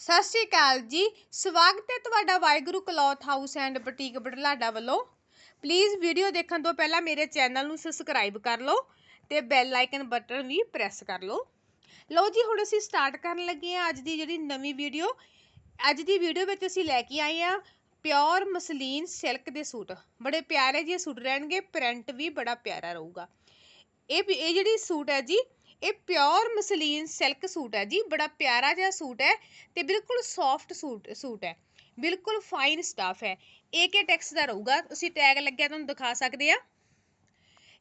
ਸਤਿ ਸ਼੍ਰੀ ਅਕਾਲ ਜੀ। ਸਵਾਗਤ ਹੈ ਤੁਹਾਡਾ Waheguru cloth house and boutique Budhlada ਵੱਲੋਂ। ਪਲੀਜ਼ ਵੀਡੀਓ ਦੇਖਣ ਤੋਂ ਪਹਿਲਾਂ ਮੇਰੇ ਚੈਨਲ ਨੂੰ ਸਬਸਕ੍ਰਾਈਬ ਕਰ ਲਓ ਤੇ ਬੈਲ ਆਈਕਨ ਬਟਨ ਵੀ ਪ੍ਰੈਸ ਕਰ ਲਓ। ਲਓ ਜੀ, ਹੁਣ ਅਸੀਂ ਸਟਾਰਟ ਕਰਨ ਲੱਗੇ ਹਾਂ ਅੱਜ ਦੀ ਜਿਹੜੀ ਨਵੀਂ ਵੀਡੀਓ ਅੱਜ ਦੀ ਵੀਡੀਓ ਵਿੱਚ ਅਸੀਂ ਲੈ ਕੇ ਆਏ ਹਾਂ ਪਿਓਰ ਮਸਲੀਨ ਸਿਲਕ ਦੇ ਸੂਟ। ਬੜੇ ਪਿਆਰੇ ਜਿਹੇ ਸੂਟ ਰਹਿਣਗੇ ਪ੍ਰਿੰਟ ਵੀ ਬੜਾ ਪਿਆਰਾ ਰਹੂਗਾ। ਇਹ ਇਹ ਜਿਹੜੀ ਸੂਟ ਹੈ ਜੀ ਇਹ ਪਿਓਰ ਮਸਲੀਨ ਸਿਲਕ ਸੂਟ ਹੈ ਜੀ, ਬੜਾ ਪਿਆਰਾ ਜਿਹਾ ਸੂਟ ਹੈ ਤੇ ਬਿਲਕੁਲ ਸੌਫਟ ਸੂਟ ਸੂਟ ਹੈ। ਬਿਲਕੁਲ ਫਾਈਨ ਸਟਾਫ ਹੈ। ਏਕੇ ਟੈਕਸ ਦਾ ਰਹੂਗਾ। ਤੁਸੀਂ ਟੈਗ ਲੱਗਿਆ ਤੁਹਾਨੂੰ ਦਿਖਾ ਸਕਦੇ ਆ।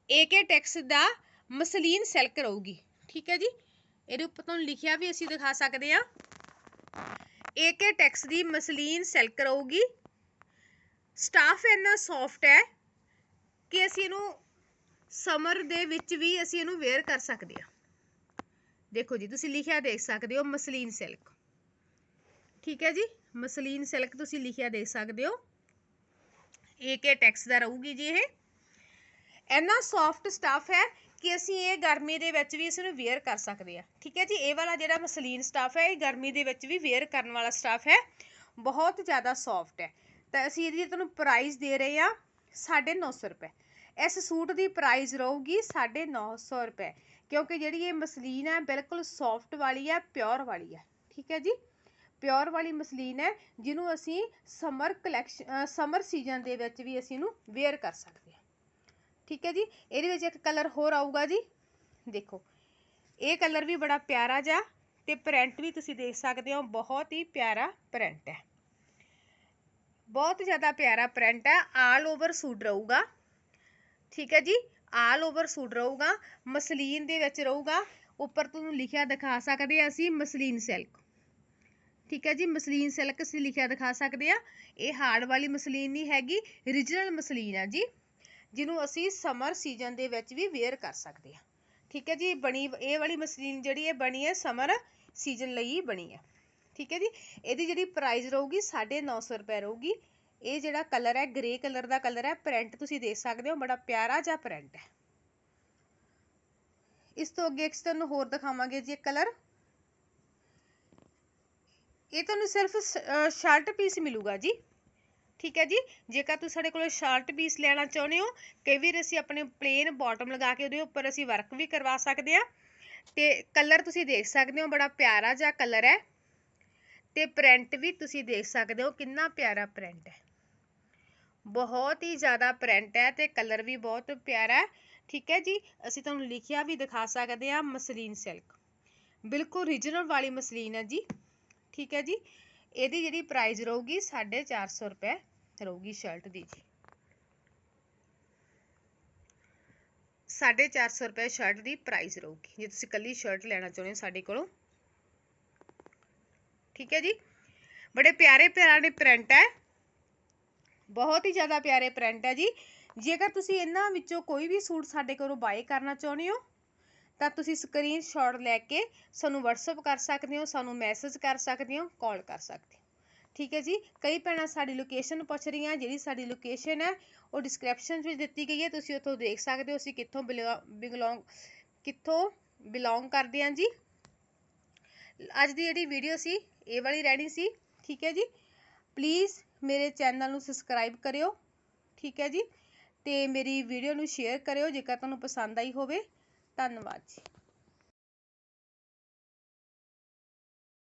ਏਕੇ ਟੈਕਸ ਦਾ ਮਸਲੀਨ ਸਿਲਕ ਰਹੂਗੀ। ਠੀਕ ਹੈ ਜੀ? ਇਹਦੇ ਉੱਪਰ ਤੁਹਾਨੂੰ ਲਿਖਿਆ ਵੀ ਅਸੀਂ ਦਿਖਾ ਸਕਦੇ ਆ। ਏਕੇ ਟੈਕਸ ਦੀ ਮਸਲੀਨ ਸਿਲਕ ਰਹੂਗੀ। ਸਟਾਫ ਇੰਨਾ ਸੌਫਟ ਹੈ ਕਿ ਅਸੀਂ ਇਹਨੂੰ ਸਮਰ ਦੇ ਵਿੱਚ ਵੀ ਅਸੀਂ ਇਹਨੂੰ ਵੇਅਰ ਕਰ ਸਕਦੇ ਆ। ਦੇਖੋ ਜੀ, ਤੁਸੀਂ ਲਿਖਿਆ ਦੇਖ ਸਕਦੇ ਹੋ ਮਸਲੀਨ ਸਿਲਕ। ਠੀਕ ਹੈ ਜੀ, ਮਸਲੀਨ ਸਿਲਕ ਤੁਸੀਂ ਲਿਖਿਆ ਦੇਖ ਸਕਦੇ ਹੋ। ਏਕੇ ਟੈਕਸ ਦਾ ਰਹੂਗੀ ਜੀ ਇਹ। ਇੰਨਾ ਸੌਫਟ ਸਟਫ ਹੈ ਕਿ ਅਸੀਂ ਇਹ ਗਰਮੀ ਦੇ ਵਿੱਚ ਵੀ ਇਸ ਨੂੰ ਵੇਅਰ ਕਰ ਸਕਦੇ ਆ ਠੀਕ ਹੈ ਜੀ, ਇਹ ਵਾਲਾ ਜਿਹੜਾ ਮਸਲੀਨ ਸਟਫ ਹੈ, ਇਹ ਗਰਮੀ ਦੇ ਵਿੱਚ ਵੀ ਵੇਅਰ ਕਰਨ ਵਾਲਾ ਸਟਫ ਹੈ। ਬਹੁਤ ਜ਼ਿਆਦਾ ਸੌਫਟ ਹੈ। ਤਾਂ ਅਸੀਂ ਇਹਦੀ ਤੁਹਾਨੂੰ ਪ੍ਰਾਈਸ ਦੇ ਰਹੇ ਆ 950 ਰੁਪਏ। ਇਸ ਸੂਟ ਦੀ ਪ੍ਰਾਈਸ ਰਹੂਗੀ 950 ਰੁਪਏ, ਕਿਉਂਕਿ ਜਿਹੜੀ ਇਹ ਮਸਲੀਨ ਹੈ, ਬਿਲਕੁਲ ਸੌਫਟ ਵਾਲੀ ਹੈ ਪਿਓਰ ਵਾਲੀ ਹੈ, ਠੀਕ ਹੈ ਜੀ? ਪਿਓਰ ਵਾਲੀ ਮਸਲੀਨ ਹੈ, ਜਿਹਨੂੰ ਅਸੀਂ ਸਮਰ ਕਲੈਕਸ਼ਨ ਸਮਰ ਸੀਜ਼ਨ ਦੇ ਵਿੱਚ ਵੀ ਅਸੀਂ ਇਹਨੂੰ ਵੇਅਰ ਕਰ ਸਕਦੇ ਹਾਂ। ਠੀਕ ਹੈ ਜੀ? ਇਹਦੇ ਵਿੱਚ ਇੱਕ ਕਲਰ ਹੋਰ ਆਊਗਾ ਜੀ। ਦੇਖੋ, ਇਹ ਕਲਰ ਵੀ ਬੜਾ ਪਿਆਰਾ ਜਿਹਾ ਤੇ ਪ੍ਰਿੰਟ ਵੀ ਤੁਸੀਂ ਦੇਖ ਸਕਦੇ ਹੋ, ਬਹੁਤ ਹੀ ਪਿਆਰਾ ਪ੍ਰਿੰਟ ਹੈ। ਬਹੁਤ ਜ਼ਿਆਦਾ ਪਿਆਰਾ ਪ੍ਰਿੰਟ ਹੈ ਆਲ ਓਵਰ ਸੂਟ ਰਹੂਗਾ। ਠੀਕ ਹੈ ਜੀ ਆਲ ਓਵਰ ਸੂਟ ਰਹੂਗਾ, ਮਸਲੀਨ ਦੇ ਵਿੱਚ ਰਹੂਗਾ, ਉੱਪਰ ਤੁਹਾਨੂੰ ਲਿਖਿਆ ਦਿਖਾ ਸਕਦੇ ਆ ਅਸੀਂ ਮਸਲੀਨ ਸਿਲਕ ਠੀਕ ਹੈ ਜੀ, ਮਸਲੀਨ ਸਿਲਕ ਅਸੀਂ ਲਿਖਿਆ ਦਿਖਾ ਸਕਦੇ ਆ ਇਹ ਹਾਰਡ ਵਾਲੀ ਮਸਲੀਨ ਨਹੀਂ ਹੈਗੀ ਰੀਜਨਲ ਮਸਲੀਨ ਆ ਜੀ, ਜਿਹਨੂੰ ਅਸੀਂ ਸਮਰ ਸੀਜ਼ਨ ਦੇ ਵਿੱਚ ਵੀ ਵੇਅਰ ਕਰ ਸਕਦੇ ਆ ਠੀਕ ਹੈ ਜੀ, ਬਣੀ, ਇਹ ਵਾਲੀ ਮਸਲੀਨ ਜਿਹੜੀ ਹੈ, ਬਣੀ ਹੈ ਸਮਰ ਸੀਜ਼ਨ ਲਈ ਬਣੀ ਹੈ। ਠੀਕ ਹੈ ਜੀ, ਇਹਦੀ ਜਿਹੜੀ ਪ੍ਰਾਈਸ ਰਹੂਗੀ 950 ਰੁਪਏ ਰਹੂਗੀ। ਇਹ ਜਿਹੜਾ ਕਲਰ ਹੈ ਗ੍ਰੇ ਕਲਰ ਦਾ ਕਲਰ ਹੈ ਪ੍ਰਿੰਟ ਤੁਸੀਂ ਦੇਖ ਸਕਦੇ ਹੋ, ਬੜਾ ਪਿਆਰਾ ਜਿਹਾ ਪ੍ਰਿੰਟ ਹੈ। ਇਸ ਤੋਂ ਅੱਗੇ ਇੱਕ ਤੁਹਾਨੂੰ ਹੋਰ ਦਿਖਾਵਾਂਗੇ ਜੀ ਕਲਰ ਇਹ ਤੁਹਾਨੂੰ ਸਿਰਫ ਸ਼ਰਟ ਪੀਸ ਮਿਲੂਗਾ ਜੀ। ਠੀਕ ਹੈ ਜੀ? ਜੇਕਰ ਤੁਸੀਂ ਸਾਡੇ ਕੋਲ ਸ਼ਰਟ ਪੀਸ ਲੈਣਾ ਚਾਹੁੰਦੇ ਹੋ, ਕਈ ਵਾਰ ਅਸੀਂ ਆਪਣੇ ਪਲੇਨ ਬਾਟਮ ਲਗਾ ਕੇ ਉਹਦੇ ਉੱਪਰ ਅਸੀਂ ਵਰਕ ਵੀ ਕਰਵਾ ਸਕਦੇ ਆ ਤੇ ਕਲਰ ਤੁਸੀਂ ਦੇਖ ਸਕਦੇ ਹੋ, ਬੜਾ ਪਿਆਰਾ ਜਿਹਾ ਕਲਰ ਹੈ। ਤੇ ਪ੍ਰਿੰਟ ਵੀ ਤੁਸੀਂ ਦੇਖ ਸਕਦੇ ਹੋ, ਕਿੰਨਾ ਪਿਆਰਾ ਪ੍ਰਿੰਟ ਹੈ। ਬਹੁਤ ਹੀ ਜ਼ਿਆਦਾ ਪ੍ਰਿੰਟ ਹੈ ਤੇ ਕਲਰ ਵੀ ਬਹੁਤ ਪਿਆਰਾ ਹੈ। ਠੀਕ ਹੈ ਜੀ, ਅਸੀਂ ਤੁਹਾਨੂੰ ਲਿਖਿਆ ਵੀ ਦਿਖਾ ਸਕਦੇ ਆ ਮਸਲੀਨ ਸਿਲਕ ਬਿਲਕੁਲ ਰੀਜਨਲ ਵਾਲੀ ਮਸਲੀਨ ਹੈ ਜੀ। ਠੀਕ ਹੈ ਜੀ, ਇਹਦੀ ਜਿਹੜੀ ਪ੍ਰਾਈਸ ਰਹੂਗੀ 450 ਰੁਪਏ ਰਹੂਗੀ ਸ਼ਰਟ ਦੀ ਜੀ। 450 ਰੁਪਏ ਸ਼ਰਟ ਦੀ ਪ੍ਰਾਈਸ ਰਹੂਗੀ। ਜੇ ਤੁਸੀਂ ਕੱਲੀ ਸ਼ਰਟ ਲੈਣਾ ਚਾਹੁੰਦੇ ਹੋ ਸਾਡੇ ਕੋਲੋਂ। ਠੀਕ ਹੈ ਜੀ, ਬੜੇ ਪਿਆਰੇ ਪਿਆਰੇ ਪ੍ਰਿੰਟ ਹੈ। ਬਹੁਤ ਹੀ ਜ਼ਿਆਦਾ ਪਿਆਰੇ ਪ੍ਰਿੰਟ ਹੈ ਜੀ। ਜੇਕਰ ਤੁਸੀਂ ਇਹਨਾਂ ਵਿੱਚੋਂ ਕੋਈ ਵੀ ਸੂਟ ਸਾਡੇ ਕੋਲੋਂ ਬਾਏ ਕਰਨਾ ਚਾਹੁੰਦੇ ਹੋ, ਤਾਂ ਤੁਸੀਂ ਸਕਰੀਨਸ਼ਾਟ ਲੈ ਕੇ ਸਾਨੂੰ WhatsApp ਕਰ ਸਕਦੇ ਹੋ, ਸਾਨੂੰ ਮੈਸੇਜ ਕਰ ਸਕਦੇ ਹੋ ਕਾਲ ਕਰ ਸਕਦੇ ਹੋ। ਠੀਕ ਹੈ ਜੀ? ਕਈ ਭੈਣਾਂ ਸਾਡੀ ਲੋਕੇਸ਼ਨ ਪੁੱਛ ਰਹੀਆਂ, ਜਿਹੜੀ ਸਾਡੀ ਲੋਕੇਸ਼ਨ ਹੈ, ਉਹ ਡਿਸਕ੍ਰਿਪਸ਼ਨ ਵਿੱਚ ਦਿੱਤੀ ਗਈ ਹੈ। ਤੁਸੀਂ ਉੱਥੋਂ ਦੇਖ ਸਕਦੇ ਹੋ, ਅਸੀਂ ਕਿੱਥੋਂ ਬਿਲੋਂਗ ਕਿੱਥੋਂ ਬਿਲੋਂਗ ਕਰਦੇ ਹਾਂ ਜੀ। ਅੱਜ ਦੀ ਜਿਹੜੀ ਵੀਡੀਓ ਸੀ, ਇਹ ਵਾਲੀ ਰਹਿਣੀ ਸੀ। ਠੀਕ ਹੈ ਜੀ? ਪਲੀਜ਼ ਮੇਰੇ ਚੈਨਲ ਨੂੰ ਸਬਸਕ੍ਰਾਈਬ ਕਰਿਓ, ਠੀਕ ਹੈ ਜੀ? ਤੇ ਮੇਰੀ ਵੀਡੀਓ ਨੂੰ ਸ਼ੇਅਰ ਕਰਿਓ, ਜੇਕਰ ਤੁਹਾਨੂੰ ਪਸੰਦ ਆਈ ਹੋਵੇ। ਧੰਨਵਾਦ ਜੀ।